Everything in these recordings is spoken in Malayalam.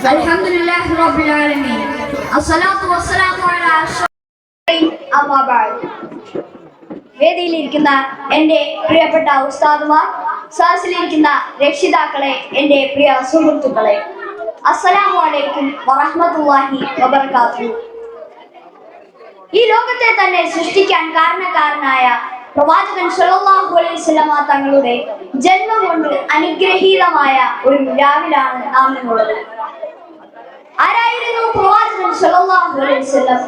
الحمد لله رب العالمين الصلاة والسلام على أشرف أما بعد വേദിയിലിരിക്കുന്ന എൻ്റെ പ്രിയപ്പെട്ട ഉസ്താദുമാർ സദസ്സിലിരിക്കുന്ന രക്ഷിതാക്കളെ എൻ്റെ പ്രിയ സുഹൃത്തുക്കളെ അസ്സലാമു അലൈക്കും വറഹ്മത്തുള്ളാഹി വബർക്കാത്തു ഈ ലോകത്തെ തന്നെ സൃഷ്ടിക്കാൻ കാരണക്കാരനായ പ്രവാചകൻ സല്ലല്ലാഹു അലൈഹി വസല്ലമ തങ്ങളുടെ ജന്മം കൊണ്ട് അനുഗ്രഹീതമായ ഒരു രാവിലാണ് നാം ഇന്നുള്ളത് ആരായിരുന്നു പ്രവാചകൻ സല്ലല്ലാഹു അലൈഹി വസല്ലം?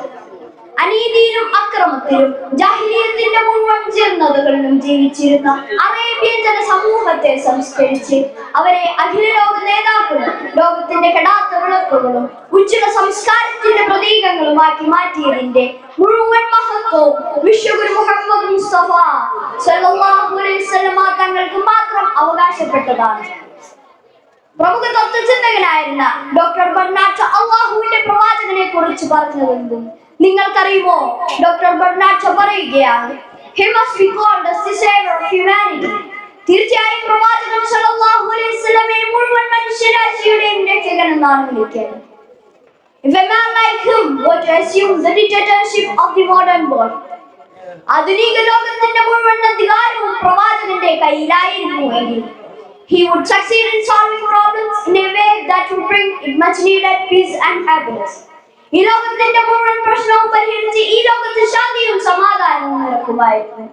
അനീതിയിലും അക്രമത്തിലും ജാഹിലിയത്തിന്റെ മുഴുവൻ ജനതകളിലും ജീവിച്ചിരുന്ന അറേബ്യൻ ജനസമൂഹത്തെ സംസ്കരിച്ച് അവരെ അഖില ലോക നേതാക്കളും ലോകത്തിന്റെ കെടാത്ത വിളക്കുകളും ഉജ്ജ്വല സംസ്കാരത്തിന്റെ പ്രതീകങ്ങളുമാക്കി മാറ്റിയതിന്റെ മുഴുവൻ മഹത്വവും വിശ്വഗുരു മുഹമ്മദ് മുസ്തഫ സല്ലല്ലാഹു അലൈഹി വസല്ലം തങ്ങൾക്ക് മാത്രം അവകാശപ്പെട്ടതാണ്. പ്രമുഖ തത്വചിന്തകനായിരുന്ന ഡോക്ടർ ബർണാഡ് അള്ളാഹുവിന്റെ പ്രവാചകനെ കുറിച്ച് പറഞ്ഞതെന്തും? നിങ്ങൾക്കറിയുമോ? ഡോക്ടർ ബർണാഡ് പറയുകയാണ് He പ്രവാചകൻ സല്ലല്ലാഹു അലൈഹി ആധുനിക ലോകത്തിന്റെ മുഴുവൻ അധികാരവും പ്രവാചകന്റെ കയ്യിലായിരുന്നുവെങ്കിൽ he would succeed in solving problems in a way that would bring much needed peace and happiness. ഈ ലോകത്തിന്റെ മുഴുവൻ പ്രശ്നവും പരിഹരിച്ച് ഈ ലോകത്ത് ശാന്തിയും സമാധാനവും നിലക്കുമായിരുന്നു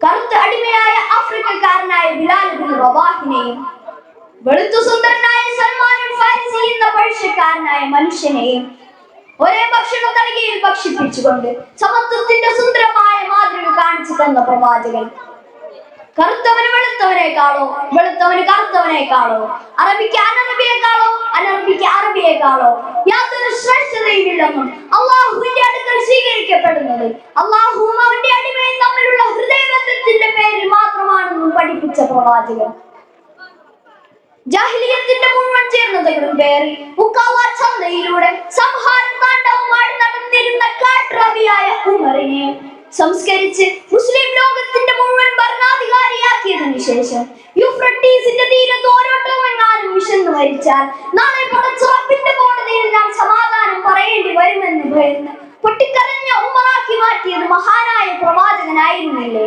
കറുത്ത അടിമയായ ആഫ്രിക്കക്കാരനായ ബിലാൽ ബിൻ വെളുത്തു സുന്ദരനായ സൽമാൻ ഫാരിസി എന്ന പഴശ്ശക്കാരനായ മനുഷ്യനെയും ഒരേ ഭക്ഷണ തളികയിൽ ഭക്ഷിപ്പിച്ചുകൊണ്ട് സമത്വത്തിന്റെ സുന്ദരമായ മാതൃക കാണിച്ചു തന്ന പ്രവാചകൻ കറുത്തവന് വെളുത്തവനേക്കാളോ വെളുത്തവന് കറുത്തവനേക്കാളോ അറബിക്ക് അനറബിയേക്കാളോ അനറബിക്ക് അറബിയേക്കാളോ യാതൊരു ശ്രേഷ്ഠതയുമില്ലെന്നും അള്ളാഹുവിന്റെ അടുക്കൽ സ്വീകരിക്കപ്പെടുന്നത് അള്ളാഹുവും അവന്റെ അടിമയും തമ്മിലുള്ള ഹൃദയബന്ധത്തിന്റെ പേരിൽ മാത്രമാണെന്നും പഠിപ്പിച്ച പ്രവാചകൻ ജാഹിലിയത്തിന്റെ മുഴുവൻ ചേർന്നതകളും പേറി മുക്കാവാ ചന്തയിലൂടെ സംഹാരം താണ്ഡവമായി നടന്നിരുന്ന കാട്ടുറവിയായ ഉമറിനെ സംസ്കരിച്ച് മുസ്ലിം ശേഷം യൂഫ്രട്ടീസിന്റെ തീരത്ത് ഓരോട്ടമെങ്ങാനും വിശന്നു മരിച്ചാൽ നാളെ പടച്ചുറപ്പിന്റെ കോടതിയിൽ ഞാൻ സമാധാനം പറയേണ്ടി വരുമെന്ന് ഭയന്ന് പൊട്ടിക്കരഞ്ഞ ഉമ്മറാക്കി മാറ്റിയത് മഹാനായ പ്രവാചകനായിരുന്നില്ലേ?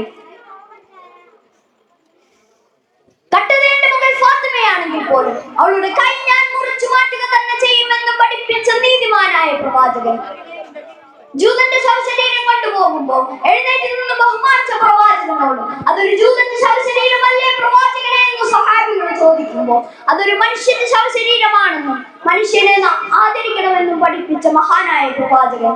കട്ടതയുടെ മകൾ ഫാത്തിമയാണെങ്കിൽ പോലും അവളുടെ കൈ ഞാൻ മുറിച്ചു മാറ്റുക തന്നെ ചെയ്യുമെന്ന് പഠിപ്പിച്ച നീതിമാനായ പ്രവാചകൻ. ജൂതന്റെ ശവശരീരം കൊണ്ടുപോകുമ്പോൾ എഴുന്നേറ്റ് നിന്ന് ബഹുമാനിച്ച പ്രവാചകനോട് അതൊരു ജൂതന്റെ ശവശരീരമല്ലേ പ്രവാചകനെ എന്ന് സഹാബികൾ ചോദിക്കുമ്പോൾ അതൊരു മനുഷ്യന്റെ ശവശരീരമാണെന്നും മനുഷ്യനെ ആദരിക്കണമെന്നും പഠിപ്പിച്ച മഹാനായ പ്രവാചകൻ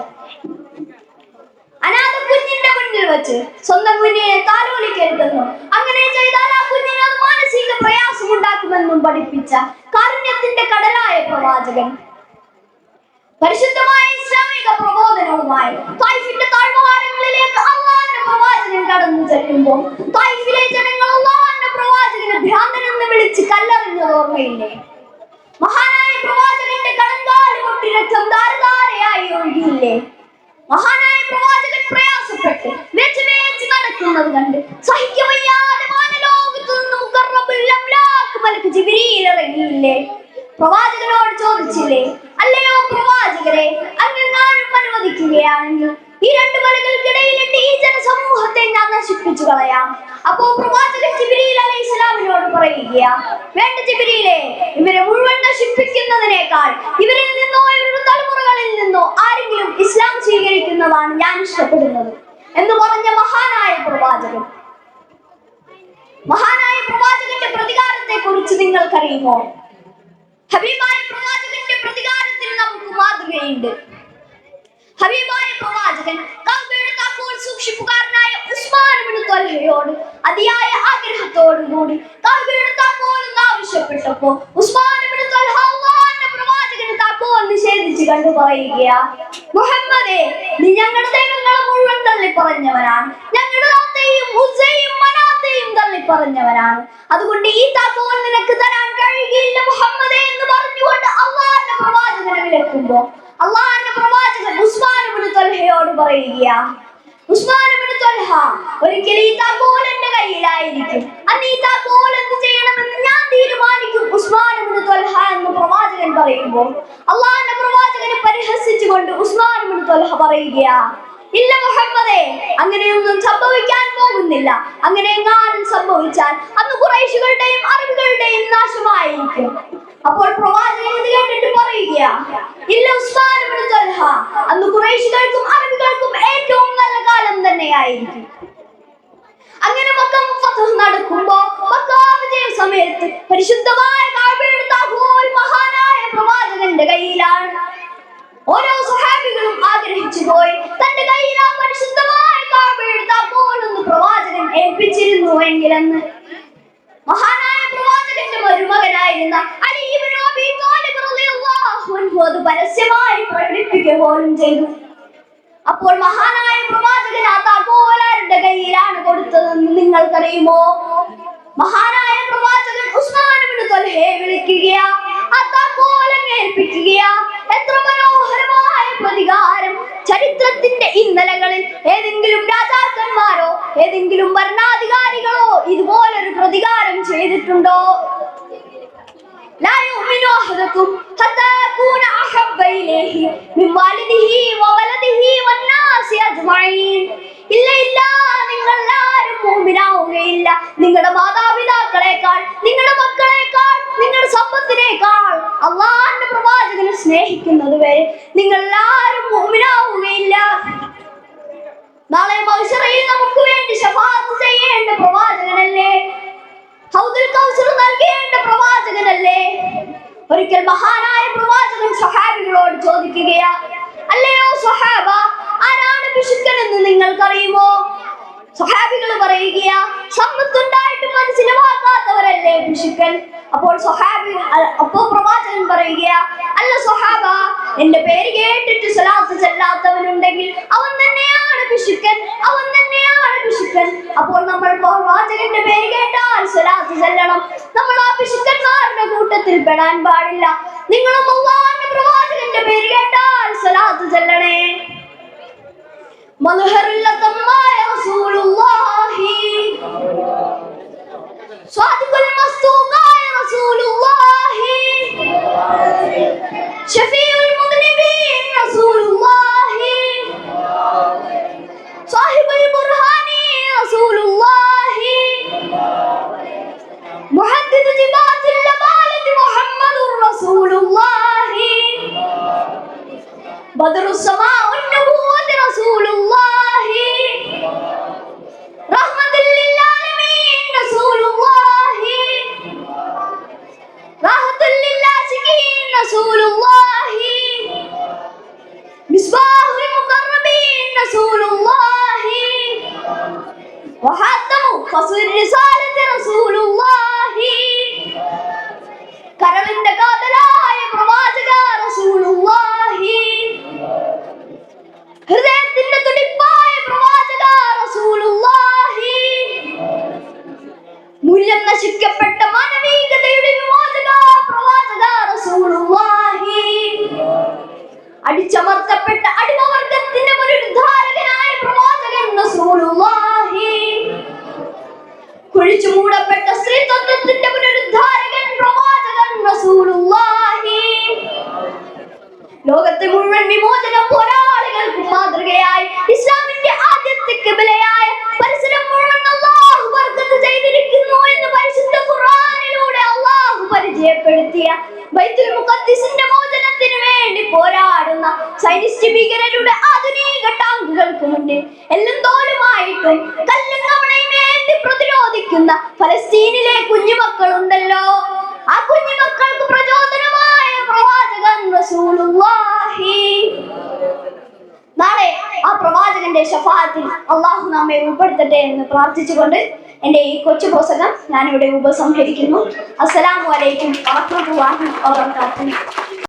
അനാഥ കുഞ്ഞിന്റെ മുന്നിൽ വെച്ച് സ്വന്തം കുഞ്ഞിനെ താലോലിക്കരുതെന്നും അങ്ങനെ ചെയ്താൽ ആ കുഞ്ഞിന് അത് മാനസിക പ്രയാസം ഉണ്ടാക്കുമെന്നും പഠിപ്പിച്ച കാരുണ്യത്തിന്റെ കടലായ പ്രവാചകൻ. പരിശുദ്ധമായ ഇസ്ലാമിക പ്രബോധനവുമായി തായ്ഫിന്റെ താഴ്വാരങ്ങളിലേക്ക് അള്ളാഹിന്റെ പ്രവാചകൻ കടന്നു ചെല്ലുമ്പോൾ ജനങ്ങൾ അള്ളാഹിന്റെ പ്രവാചകനെ ഭ്രാന്തൻ എന്ന് വിളിച്ച് കല്ലെറിഞ്ഞത് ഓർമ്മയില്ലേ? മഹാനായ പ്രവാചകന്റെ കടങ്കാൽ കൊട്ടി രക്തം ധാരധാരയായി ഒഴുകിയില്ലേ? മഹാനായ പ്രവാചകൻ പ്രയാസപ്പെട്ട് വെച്ച് വേച്ച് നടക്കുന്നത് കണ്ട് സഹിക്കവയ്യാതെ വാനലോകത്തു നിന്ന് മലക്ക് ജിബ്രീൽ ഇറങ്ങിയില്ലേ? പ്രവാചകനോട് ചോദിച്ചില്ലേ അല്ലയോ പ്രവാചകരെ അങ്ങ് ഞാനും അനുവദിക്കുകയാണെങ്കിൽ ഈ രണ്ട് മലകൾക്കിടയിലിട്ട് ഈ ജനസമൂഹത്തെ ഞാൻ നശിപ്പിച്ചു കളയാം. അപ്പോ പ്രവാചകൻ ജിബിരിയിൽ അലൈഹി സ്വലാമിനോട് പറയുകയാ വേണ്ട ജിബിരിയിലെ ഇവരെ മുഴുവൻ നശിപ്പിക്കുന്നതിനേക്കാൾ ഇവരിൽ നിന്നോ ഇവരുടെ തലമുറകളിൽ നിന്നോ ആരെങ്കിലും ഇസ്ലാം സ്വീകരിക്കുന്നതാണ് ഞാൻ ഇഷ്ടപ്പെടുന്നത്. എന്ന് പറഞ്ഞ മഹാനായ പ്രവാചകൻ. മഹാനായ പ്രവാചകന്റെ പ്രതികാരത്തെ കുറിച്ച് നിങ്ങൾക്കറിയുമോ? ഹബീബായ നമുക്ക് മാതൃകയുണ്ട്. ഹബീബായ പ്രവാചകൻ കഅബയുടെ താക്കോൽ സൂക്ഷിപ്പുകാരനായ ഉസ്മാൻ ഇബ്നു ത്വൽഹയോട് അതിയായ ആഗ്രഹത്തോടു കൂടി കഅബയുടെ താക്കോൽ എന്ന് ആവശ്യപ്പെട്ടപ്പോ ഉസ്മാൻ അല്ലാഹുവിന്റെ പ്രവാചകന് താക്കോൽ നിഷേധിച്ച് കണ്ടു പറയുകയാ മുഹമ്മദേ നീ ഞങ്ങളുടെ ദൈവങ്ങളെ മുഴുവൻ തള്ളി പറഞ്ഞവനാണ് ഞങ്ങളുടെ ലാത്തയും ഉസ്സയും മനാത്തയും തള്ളി പറഞ്ഞവനാണ് അതുകൊണ്ട് ഈ താക്കോൽ നിനക്ക് തരാൻ കഴിയുകയില്ല മുഹമ്മദേ എന്ന് പറഞ്ഞുകൊണ്ട് അള്ളാഹിന്റെ വിലക്കുമ്പോ അള്ളാഹിന്റെ പ്രവാചകൻ ത്വൽഹയോട് പറയുകയാ ഉസ്മാൻ ഇബ്നു ത്വൽഹ ഒരിക്കൽ ഈ താക്കോൽ എന്റെ കയ്യിലായിരിക്കും. അന്ന് ഈ താക്കോൽ എന്ത് ചെയ്യണമെന്ന് ഞാൻ തീരുമാനിക്കും ഉസ്മാൻ ഇബ്നു ത്വൽഹ എന്ന് പ്രവാചകൻ പറയുമ്പോൾ അള്ളാഹിന്റെ പ്രവാചകനെ പരിഹസിച്ചുകൊണ്ട് ഉസ്മാൻ ഇബ്നു ത്വൽഹ പറയുകയാ ഇല്ല മുഹമ്മദേ അങ്ങനെയൊന്നും സംഭവിക്കാൻ പോകുന്നില്ല. അങ്ങനെ എങ്ങാനും സംഭവിച്ചാൽ അന്ന് കുറേശുകളുടെയും അറബികളുടെയും നാശമായിരിക്കും. അപ്പോൾ പ്രവാചകൻ അന്ന് അറബികൾക്കും ഏറ്റവും നല്ല കാലം തന്നെയായിരിക്കും. അങ്ങനെ മക്ക നടക്കുമ്പോ മക്ക സമയത്ത് പരിശുദ്ധമായ മഹാനായ പ്രവാചകന്റെ കയ്യിലാണ്. ഓരോ സഹാബികളും ആഗ്രഹിച്ചു പോയി തന്റെ കയ്യിൽ ആ പരിശുദ്ധമായ കാഴ്ചയുടെ താക്കോൽ പ്രവാചകൻ ഏൽപ്പിച്ചിരുന്നു എങ്കിലെന്ന്. പ്രവാചകന്റെ മരുമകനായിരുന്ന അലി ഇബ്നു അബീ ത്വാലിബ് റളിയല്ലാഹു അൻഹു അത് പരസ്യമായി പ്രകടിപ്പിക്കുക പോലും ചെയ്തു. അപ്പോൾ മഹാനായ പ്രവാചകൻ ആ താക്കോലാരുടെ കയ്യിലാണ് കൊടുത്തതെന്ന് നിങ്ങൾക്കറിയുമോ? മഹാനായ പ്രവാചകൻ ഉസ്മാൻ ഇബ്നു ത്വൽഹയെ വിളിക്കുകയാ ആ താക്കോലം ഏൽപ്പിക്കുകയാ. എത്ര മനോഹരമായ പ്രതികാരം. ചരിത്രത്തിന്റെ ഇന്നലകളിൽ ഏതെങ്കിലും രാജാക്കന്മാരോ ഏതെങ്കിലും ഭരണാധികാരികളോ ഇതുപോലൊരു പ്രതികാരം ചെയ്തിട്ടുണ്ടോ? لا يؤمن أحدكم حتى يكون أحب إليه من والده وولده والناس أجمعين إلا إلا നിങ്ങൾക്കറിയുമോ? സഹാബികൾ പറയുകയാ സമ്പത്തുണ്ടായിട്ട് വാങ്ങാത്തവരല്ലേ പിശുക്കൻ അപ്പോൾ സ്വഹാബി അപ്പോ പ്രവാചകൻ പറയുകയാ അല്ല സഹാബ എന്റെ പേര് കേട്ടിട്ട് സലാത്ത് ചെല്ലാത്തവനുണ്ടെങ്കിൽ അവൻ തന്നെയാണ് പിശുക്കൻ അവൻ തന്നെയാണ് പിശുക്കൻ. അപ്പോൾ നമ്മൾ പ്രവാചകന്റെ പേര് കേട്ടാൽ സലാത്ത് ചെല്ലണം. നമ്മൾ ആ പിശുക്കന്മാരുടെ കൂട്ടത്തിൽ പെടാൻ പാടില്ല. നിങ്ങളും പ്രവാചകന്റെ പേര് കേട്ടാൽ സലാത്ത് ചെല്ലണേ. മധുഹറുല്ലത്തമായ റസൂലുള്ളാഹി സ്വാദിഖുൽ മസ്തൂഖായ റസൂലുള്ളാഹി ഷഫീഉൽ മുദ്നിബീൻ റസൂലുള്ളാഹി സാഹിബുൽ ബുർഹാനി റസൂലുള്ളാഹി മുഹദ്ദിദ് ജിബാത്തുൽ ലബാലത്ത് മുഹമ്മദുർ റസൂലുള്ളാഹി ബദറുസ് സമാഉൻ നബുവത്ത് رسول الله. وحتى مختص رسالة رسول الله. كرم ബൈത്തുൽ മുഖദ്ദിസിന്റെ മോചനത്തിന് വേണ്ടി പോരാടുന്ന സൈനിസ്റ്റ് ഭീകരരുടെ ആധുനിക ടാങ്കുകൾക്ക് മുന്നിൽ എല്ലാം തോലുമായിട്ടും കല്ലും കവണയും ഏന്തി പ്രതിരോധിക്കുന്ന ഫലസ്തീനിലെ കുഞ്ഞുമക്കളുണ്ടല്ലോ. ആ കുഞ്ഞുമക്കൾക്ക് പ്രചോദനമായ പ്രവാചകൻ റസൂലുള്ളാഹി. നാളെ ആ പ്രവാചകന്റെ ഷഫാത്തിൽ അള്ളാഹു നമ്മെ ഉൾപ്പെടുത്തട്ടെ എന്ന് പ്രാർത്ഥിച്ചുകൊണ്ട് എന്റെ ഈ കൊച്ചു പുസ്തകം ഞാനിവിടെ ഉപസംഹരിക്കുന്നു. അസ്സലാമു അലൈക്കും വറഹ്മത്തുള്ളാഹി വബറകാതുഹു.